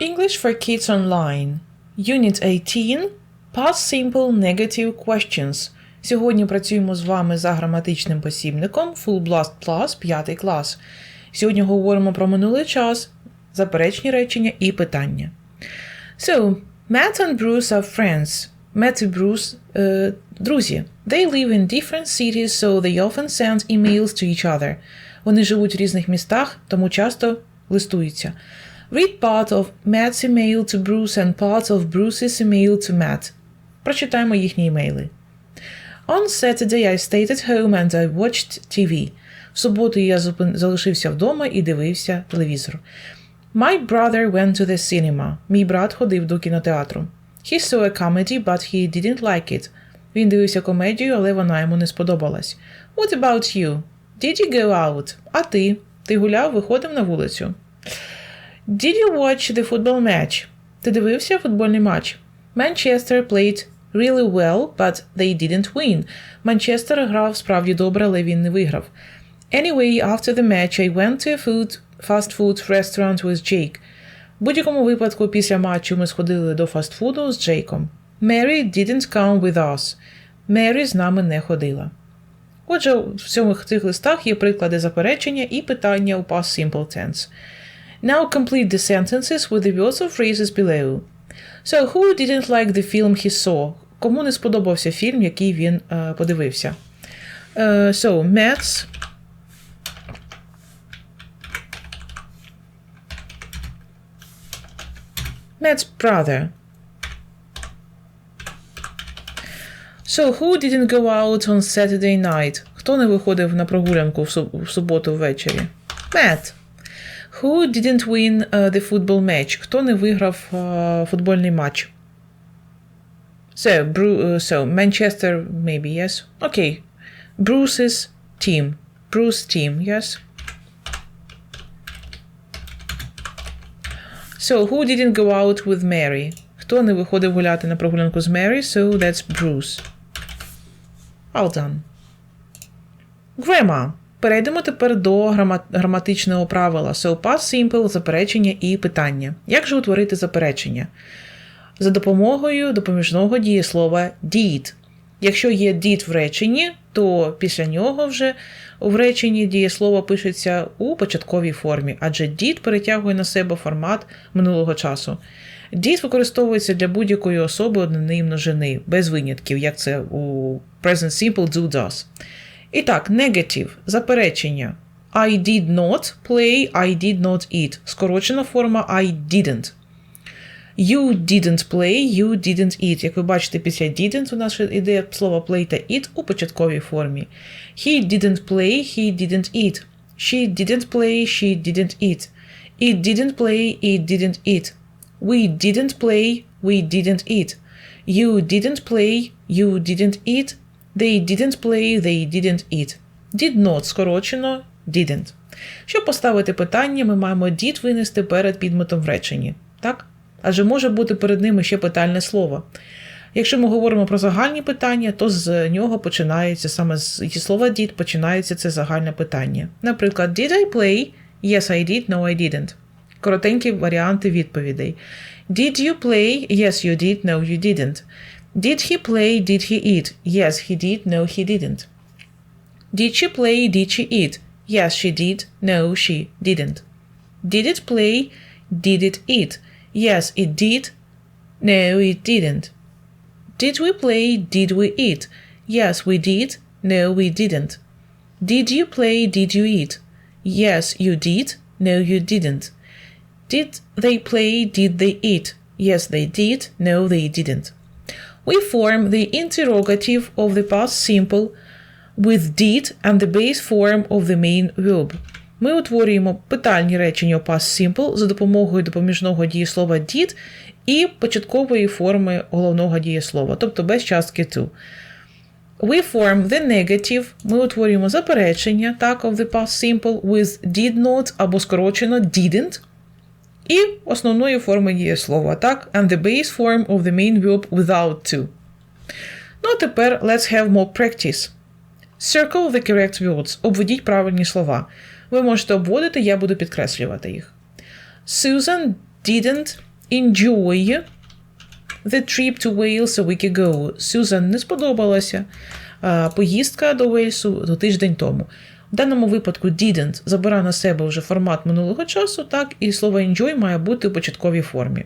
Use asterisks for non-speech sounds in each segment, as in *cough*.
English for Kids Online. Unit 18. Past Simple Negative Questions. Сьогодні працюємо з вами за граматичним посібником Full Blast Plus 5 клас. Сьогодні говоримо про минулий час, заперечні речення і питання. So, Matt and Bruce are friends. Matt і Bruce е, друзі. They live in different cities, so they often send emails to each other. Вони живуть в різних містах, тому часто листуються. Read part of Matt's email to Bruce and part of Bruce's email to Matt. Прочитаємо їхні імейли. On Saturday I stayed at home and I watched TV. В суботу я залишився вдома і дивився телевізор. My brother went to the cinema. Мій брат ходив до кінотеатру. He saw a comedy, but he didn't like it. Він дивився комедію, але вона йому не сподобалась. What about you? Did you go out? А ти? Ти гуляв, виходив на вулицю? Did you watch the football match? Ти дивився футбольний матч? Manchester played really well, but they didn't win. Манчестер грав справді добре, але він не виграв. Anyway, after the match, I went to a food, fast food restaurant with Jake. В будь-якому випадку після матчу ми сходили до фастфуду з Джейком. Mary didn't come with us. Мері з нами не ходила. Отже, в цих листах є приклади заперечення і питання у past simple tense. Now complete the sentences with the words or phrases below. So, who didn't like the film he saw? Кому не сподобався фільм, який він е, подивився? Е, so, Matt's Matt's brother. So, who didn't go out on Saturday night? Хто не виходив на прогулянку в суботу ввечері? Matt. Who didn't win uh, the football match? Хто не виграв uh, футбольний матч? So, Bru- uh, so, Manchester, maybe, yes? Okay. Bruce's team. Bruce team, yes? So, who didn't go out with Mary? Хто не виходив гуляти на прогулянку з Mary? So, that's Bruce. Well done. Grammar. Перейдемо тепер до граматичного правила. So, past simple, заперечення і питання. Як же утворити заперечення? За допомогою допоміжного дієслова did. Якщо є did в реченні, то після нього вже в реченні дієслово пишеться у початковій формі, адже did перетягує на себе формат минулого часу. Did використовується для будь-якої особи однини і множини, без винятків, як це у present simple do does. І так, negative – заперечення. I did not play, I did not eat. Скорочена форма I didn't. You didn't play, you didn't eat. Як ви бачите, після didn't у нас ще йде слово play та eat у початковій формі. He didn't play, he didn't eat. She didn't play, she didn't eat. It didn't play, it didn't eat. We didn't play, we didn't eat. You didn't play, you didn't eat. They didn't play, they didn't eat. Did not скорочено didn't. Щоб поставити питання, ми маємо did винести перед підметом в реченні. Так? Адже може бути перед ними ще питальне слово. Якщо ми говоримо про загальні питання, то з нього починається саме з слова did починається це загальне питання. Наприклад, did I play? Yes, I did, no, I didn't. Коротенькі варіанти відповідей. Did you play? Yes, you did, no, you didn't. Did he play? Did he eat? Yes, he did, no, he didn't. Did she play? Did she eat? Yes, she did, no, she didn't. Did it play? Did it eat? Yes, it did, no, it didn't. Did we play? Did we eat? Yes, we did. No, we didn't. Did you play? Did you eat? Yes, you did. No, you didn't. Did they play? Did they eat? Yes, they did. No, they didn't. We form the interrogative of the past simple with did and the base form of the main verb. Ми утворюємо питальні речення у past simple за допомогою допоміжного дієслова did і початкової форми головного дієслова, тобто без частки to. We form the negative, ми утворюємо заперечення так, of the past simple with did not або скорочено didn't. І основної форми дієслова, так, and the base form of the main verb without to. Ну, а тепер let's have more practice. Circle the correct words. Обведіть правильні слова. Ви можете обводити, я буду підкреслювати їх. Susan didn't enjoy the trip to Wales a week ago. Сюзан не сподобалася е, поїздка до Вельсу тиждень тому. В даному випадку didn't забирає на себе вже формат минулого часу, так, і слово enjoy має бути у початковій формі.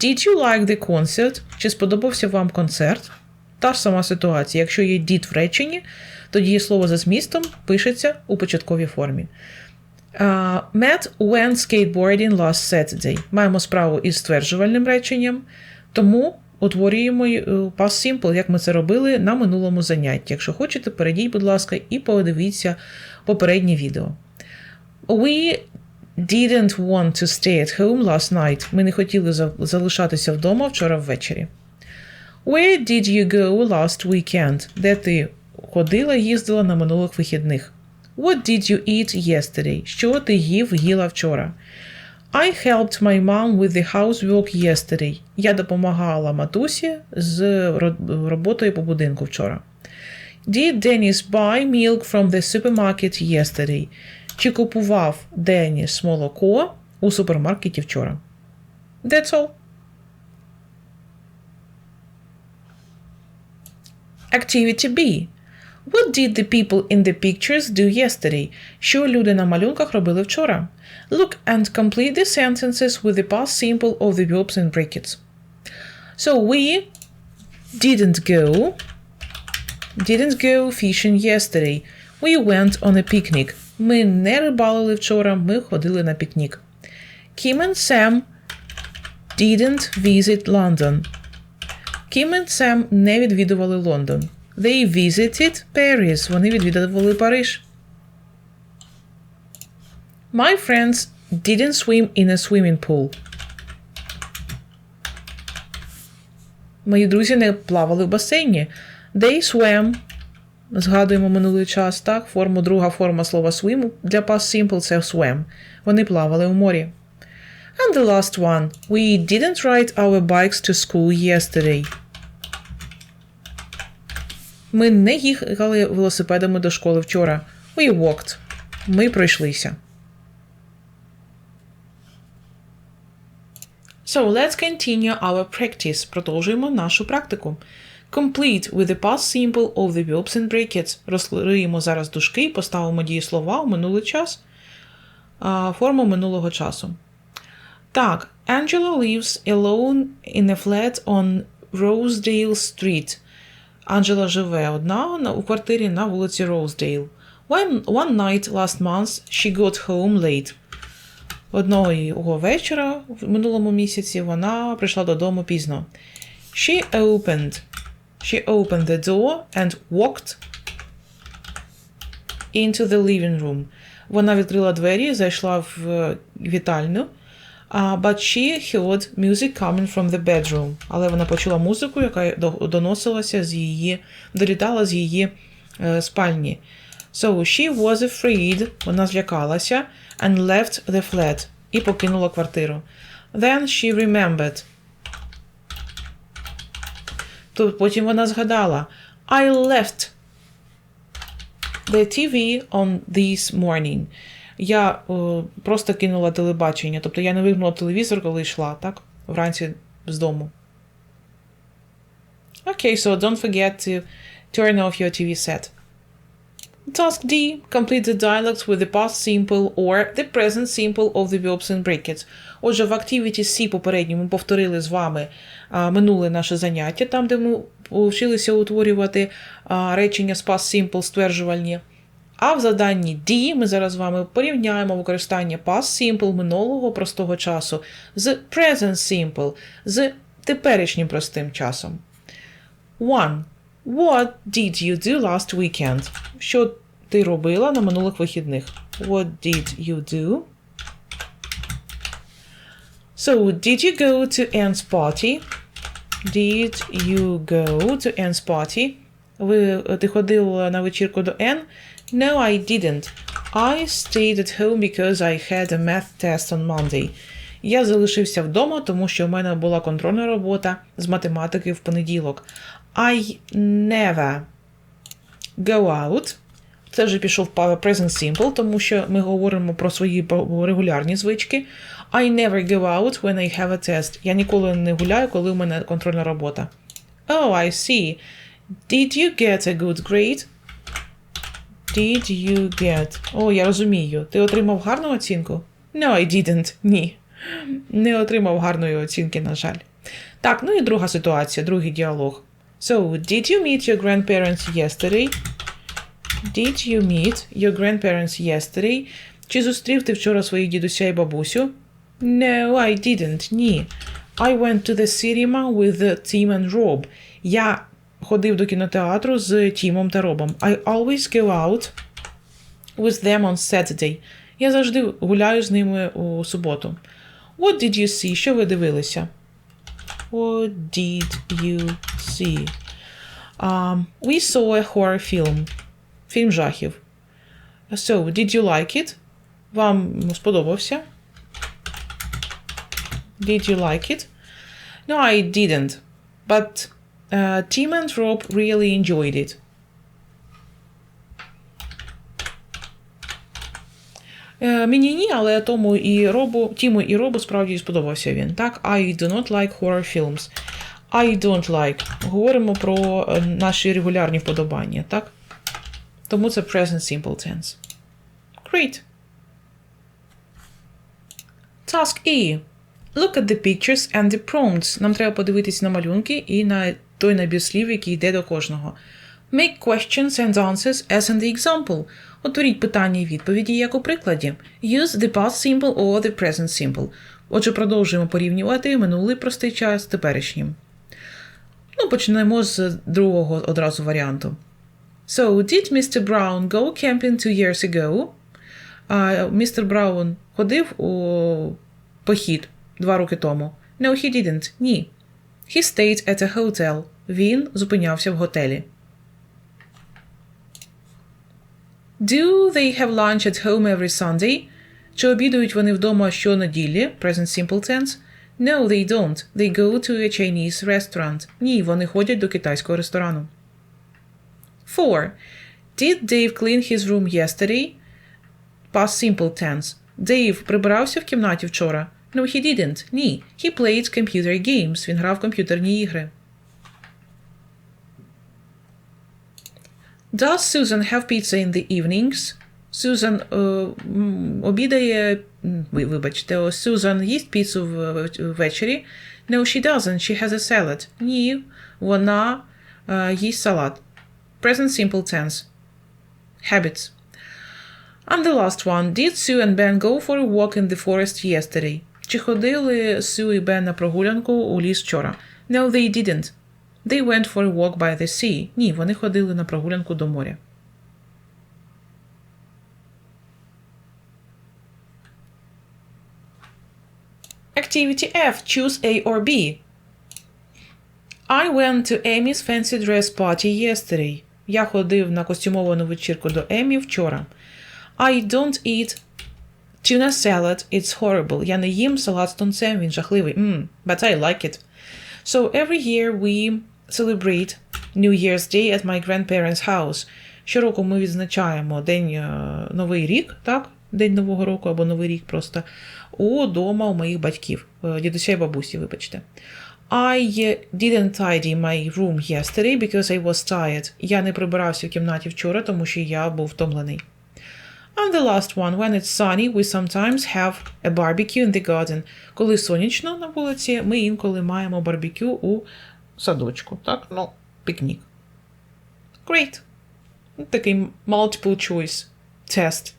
Did you like the concert? Чи сподобався вам концерт? Та ж сама ситуація. Якщо є did в реченні, тоді слово за змістом пишеться у початковій формі. Uh, Matt went skateboarding last Saturday. Маємо справу із стверджувальним реченням, тому утворюємо е, past simple, як ми це робили на минулому занятті. Якщо хочете, перейдіть, будь ласка, і подивіться попереднє відео. We didn't want to stay at home last night. Ми не хотіли залишатися вдома вчора ввечері. Where did you go last weekend? Де ти ходила, їздила на минулих вихідних? What did you eat yesterday? Що ти їв, їла вчора? I helped my mom with the housework yesterday. Я допомагала матусі з роботою по будинку вчора. Did Dennis buy milk from the supermarket yesterday? Чи купував Деніс молоко у супермаркеті вчора? That's all. Activity B. What did the people in the pictures do yesterday? Що люди на малюнках робили вчора? Look and complete the sentences with the past simple of the verbs in brackets. So we didn't go didn't go fishing yesterday. We went on a picnic. Ми не рибалили вчора, ми ходили на пікнік. Kim and Sam didn't visit London. Кім і Сем не відвідували Лондон. They visited Paris. Вони відвідували Париж. My friends didn't swim in a swimming pool. Мої друзі не плавали в басейні. They swam. Згадуємо минулий час, так? Форму, друга форма слова swim для past simple це swam. Вони плавали у морі. And the last one. We didn't ride our bikes to school yesterday. Ми не їхали велосипедами до школи вчора. We walked. Ми пройшлися. So let's continue our practice. Продовжуємо нашу практику. Complete with the past simple of the verbs and brackets. Розкриємо зараз дужки і поставимо дієслова у минулий час. Форму минулого часу. Так, Angela lives alone in a flat on Rosedale Street. Анджела живе одна у квартирі на вулиці Роуздейл. One, one night last month she got home late. Одного вечора в минулому місяці вона прийшла додому пізно. She opened. She opened the door and walked into the living room. Вона відкрила двері, зайшла в е, вітальню. Uh, but she heard music coming from the bedroom. Але вона почула музику, яка доносилася з її, долітала з її е, спальні. So she was afraid, вона злякалася, and left the flat, і покинула квартиру. Then she remembered. То потім вона згадала I left the TV on this morning. Я е, просто кинула телебачення, тобто я не вимкнула телевізор, коли йшла, так? Вранці з дому. Okay, so don't forget to turn off your TV set. Task D. Complete the dialogues with the past simple or the present simple of the verbs in brackets. Отже, в Activity C попередньо ми повторили з вами а, минуле наше заняття, там, де ми вчилися утворювати а, речення з past simple стверджувальні. А в заданні D ми зараз з вами порівняємо використання past simple минулого простого часу з present simple, з теперішнім простим часом. 1. What did you do last weekend? Що ти робила на минулих вихідних? What did you do? So, did you go to Anne's party? Did you go to Anne's party? Ви, ти ходив на вечірку до Anne? No, I didn't. I stayed at home because I had a math test on Monday. Я залишився вдома, тому що в мене була контрольна робота з математики в понеділок. I never go out. Це вже пішов present simple, тому що ми говоримо про свої регулярні звички. I never go out when I have a test. Я ніколи не гуляю, коли у мене контрольна робота. Oh, I see. Did you get a good grade? Did you get? О, я розумію. Ти отримав гарну оцінку? No, I didn't. Ні. Не отримав гарної оцінки, на жаль. Так, ну і друга ситуація, другий діалог. So, did you meet your grandparents yesterday? Did you meet your grandparents yesterday? Чи зустрів ти вчора своїх дідуся і бабусю? No, I didn't. Ні. I went to the cinema with Tim and Rob. Я ходив до кінотеатру з Тімом та Робом. I always go out with them on Saturday. Я завжди гуляю з ними у суботу. What did you see? Що ви дивилися? What did you see? Um, we saw a horror film. Фільм жахів. So, did you like it? Вам сподобався? Did you like it? No, I didn't. But uh, Tim and Rob really enjoyed it. Е, Мені ні, але тому і Робу, Тіму і Робу справді сподобався він. Так, I do not like horror films. I don't like. Говоримо про е, наші регулярні вподобання, так? Тому це present simple tense. Great. Task E. Look at the pictures and the prompts. Нам треба подивитись на малюнки і на той набір слів, який йде до кожного. Make questions and answers as in the example. Утворіть питання і відповіді, як у прикладі. Use the past simple or the present simple. Отже, продовжуємо порівнювати минулий простий час з теперішнім. Ну, почнемо з другого одразу варіанту. So, did Mr. Brown go camping two years ago? Містер Браун ходив у похід два роки тому. No, he didn't. Ні. He stayed at a hotel. Він зупинявся в готелі. Do they have lunch at home every Sunday? Чи обідають вони вдома щонеділі? Present simple tense. No, they don't. They go to a Chinese restaurant. Ні, вони ходять до китайського ресторану. 4. Did Dave clean his room yesterday? Past simple tense. Дейв прибирався в кімнаті вчора. No, he didn't. Ні. He played computer games. Він грав в комп'ютерні ігри. Does Susan have pizza in the evenings? Susan е, м, обідає. м, Ви, вибачте, о, Susan їсть піцу в- в- ввечері. No, she doesn't. She has a salad. Ні, вона е, їсть салат. Present simple tense. Habits. And the last one. Did Sue and Ben go for a walk in the forest yesterday? Чи ходили Сю і Бен на прогулянку у ліс вчора? No, they didn't. They went for a walk by the sea. Ні, вони ходили на прогулянку до моря. Activity F. Choose A or B. I went to Amy's fancy dress party yesterday. Я ходив на костюмовану вечірку до Емі вчора. I don't eat tuna salad. It's horrible. Я не їм салат з тунцем, він жахливий. Mm, but I like it. So every year we celebrate New Year's Day at my grandparents' house. Щороку ми відзначаємо День е, Новий рік, так? День Нового року або Новий рік просто у дома у моїх батьків, е, дідуся і бабусі, вибачте. I didn't tidy my room yesterday because I was tired. Я не прибирався в кімнаті вчора, тому що я був втомлений. And the last one, when it's sunny, we sometimes have a barbecue in the garden. Коли сонячно на вулиці, ми інколи маємо барбекю у садочку. Так, ну, пікнік. Great. Ну, Такий multiple choice test.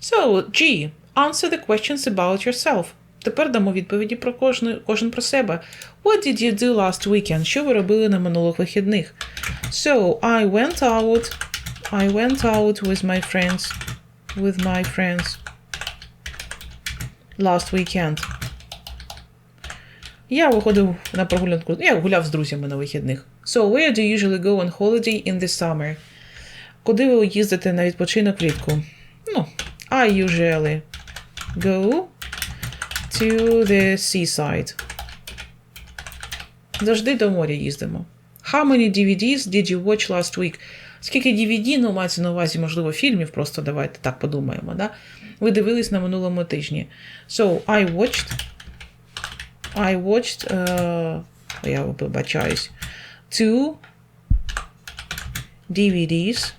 So, G. Answer the questions about yourself. Тепер дамо відповіді про кожну, кожен про себе. What did you do last weekend? Що ви робили на минулих вихідних? So, I went out. I went out with my friends. With my friends. Last weekend. Я виходив на прогулянку. Я гуляв з друзями на вихідних. So, where do you usually go on holiday in the summer? Куди ви їздите на відпочинок влітку? Ну, I usually go to the seaside. Завжди до моря їздимо. How many DVDs did you watch last week? Скільки DVD, ну, мається на увазі, можливо, фільмів, просто давайте так подумаємо, да? Ви дивились на минулому тижні. So, I watched. I watched. Uh, я вибачаюсь. Two DVDs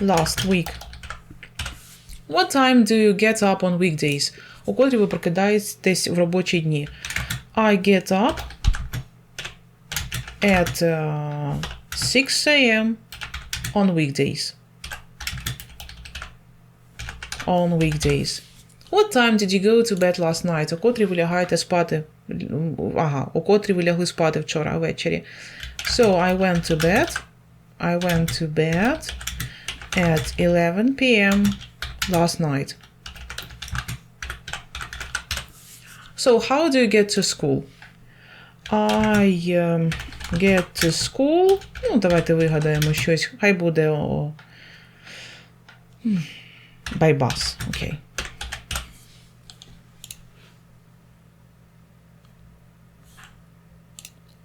last week. What time do you get up on weekdays? У котрі ви прокидаєтесь в робочі дні. I get up at uh, 6 a.m. on weekdays. On weekdays. What time did you go to bed last night? О котрі ви лягаєте спати? Ага, о котрі ви лягли спати вчора ввечері. So I went to bed. I went to bed at 11 p.m. last night. So how do you get to school? I um, get to school. Ну, давайте вигадаємо щось. Хай буде о... м, by bus. Окей.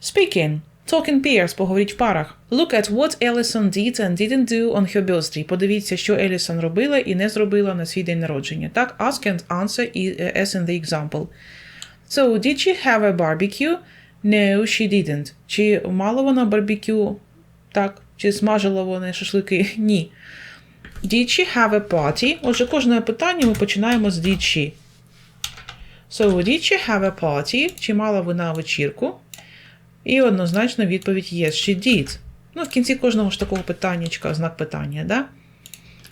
Speaking. Talking pairs. Поговоріть в парах. Look at what Ellison did and didn't do on her birthday. Подивіться, що Елісон робила і не зробила на свій день народження. Так, ask and answer і- е, as in the example. So, did she have a barbecue? No, she didn't. Чи мала вона барбекю? Так. Чи смажила вона шашлики? *laughs* Ні. Did she have a party? Отже, кожне питання ми починаємо з did she. So, did she have a party? Чи мала вона вечірку? І однозначно відповідь yes, she did. Ну, в кінці кожного ж такого питаннячка, знак питання, да?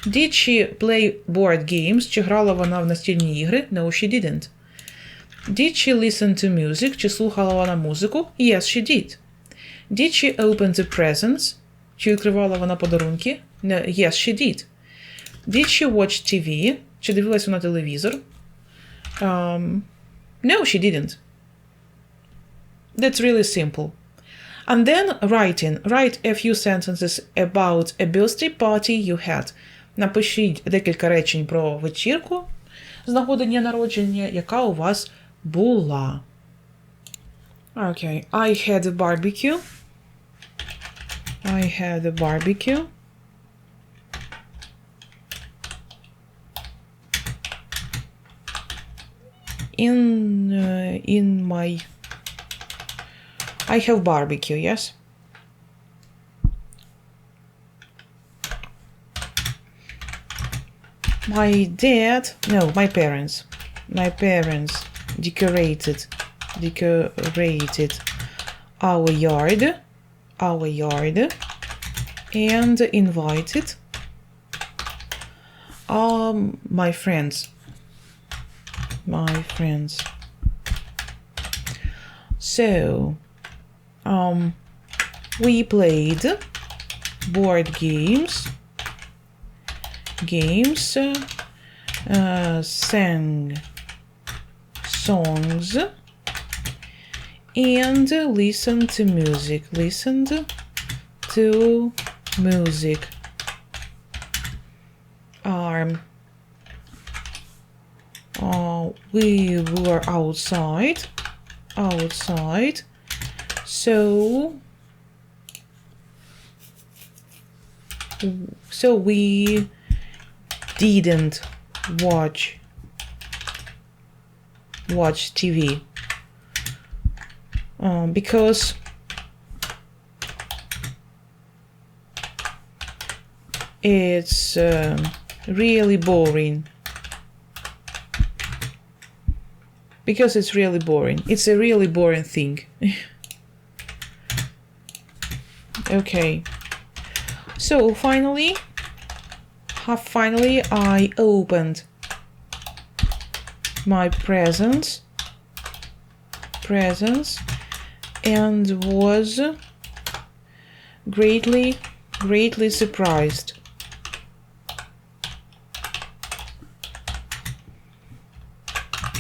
Did she play board games? Чи грала вона в настільні ігри? No, she didn't. Did she listen to music? Чи слухала вона музику? Yes, she did. Did she open the presents? Чи відкривала вона подарунки? No, yes, she did. Did she watch TV? Чи дивилась вона телевізор? Um, no, she didn't. That's really simple. And then writing. Write a few sentences about a birthday party you had. Напишіть декілька речень про вечірку з нагоди дня народження, яка у вас була. Okay. I had a barbecue. I had a barbecue. In uh, in my I have barbecue, yes? My dad, no, my parents. My parents decorated decorated our yard, our yard and invited um my friends. My friends. So, um, we played board games, games, uh, sang songs, and listen to music. Listened to music. Um, uh, we were outside, outside. So, so we didn't watch watch TV um, because it's um really boring. Because it's really boring. It's a really boring thing. *laughs* okay. So finally, finally, I opened my presents, presents, and was greatly, greatly surprised.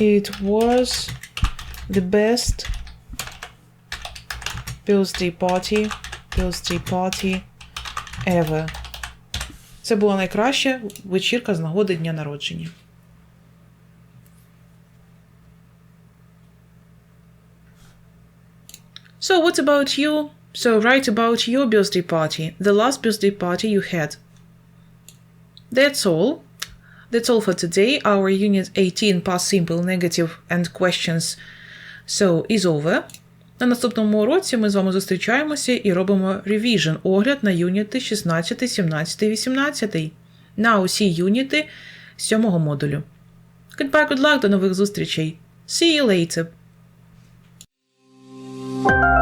It was the best birthday party, birthday party ever. Це була найкраща вечірка з нагоди дня народження. So what about you? So, write about your birthday party, the last birthday party you had. That's all. That's all for today. Our Unit 18 Past Simple, Negative and Questions So is over. На наступному уроці ми з вами зустрічаємося і робимо revision, огляд на юніти 16, 17, 18. На усі юніти сьомого модулю. Goodbye, good luck, до нових зустрічей. See you later. Thank you